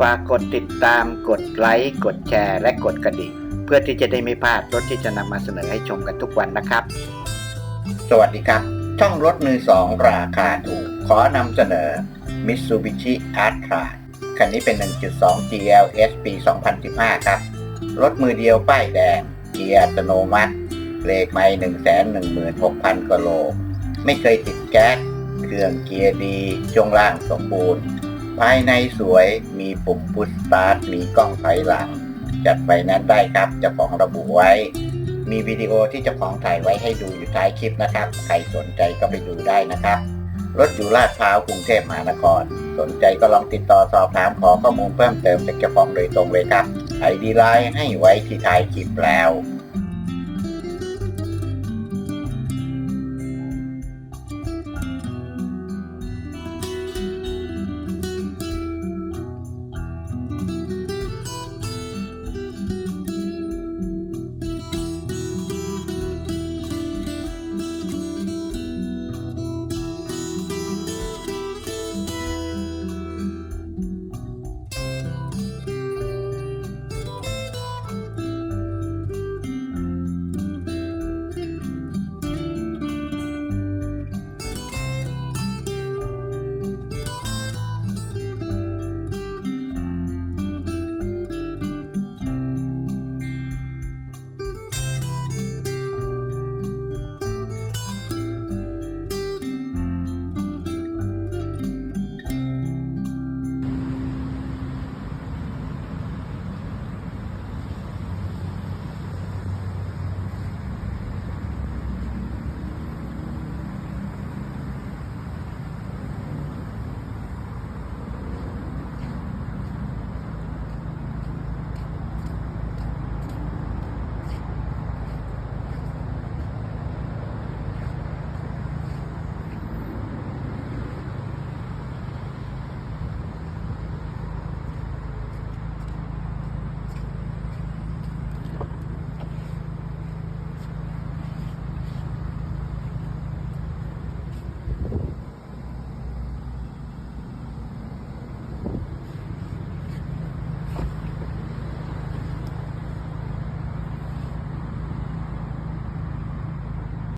ฝากกดติดตามกดไลค์กดแชร์ และกดกระดิ่ง เพื่อที่จะได้ไม่พลาดรถที่จะนำมาเสนอให้ชมกันทุกวันนะครับ สวัสดีครับ ช่องรถมือสองราคาถูก ขอนำเสนอ Mitsubishi a r t r a คันนี้เป็น 1.2 GLS ปี 2015 ครับ รถมือเดียวป้ายแดง เกียร์อัตโนมัติเบรกไม่116,000กิโล ไม่เคยติดแก๊ส เครื่องเกียร์ดี ช่วงล่างสมบูรณ์ ภายในสวยมีปุ่มพุชสตาร์ทมีกล้องถอยหลัง จัดไฟนั้นซ์ได้ครับเจ้าของระบุไว้ มีวิดีโอที่เจ้าของถ่ายไว้ให้ดูอยู่ท้ายคลิปนะครับ ใครสนใจก็ไปดูได้นะครับ รถอยู่ลาดพร้าวกรุงเทพมหานคร สนใจก็ลองติดต่อสอบถามขอข้อมูลเพิ่มเติมจากเจ้าของโดยตรงเลยครับไอดีไลน์ให้ไว้ที่ท้ายคลิปแล้ว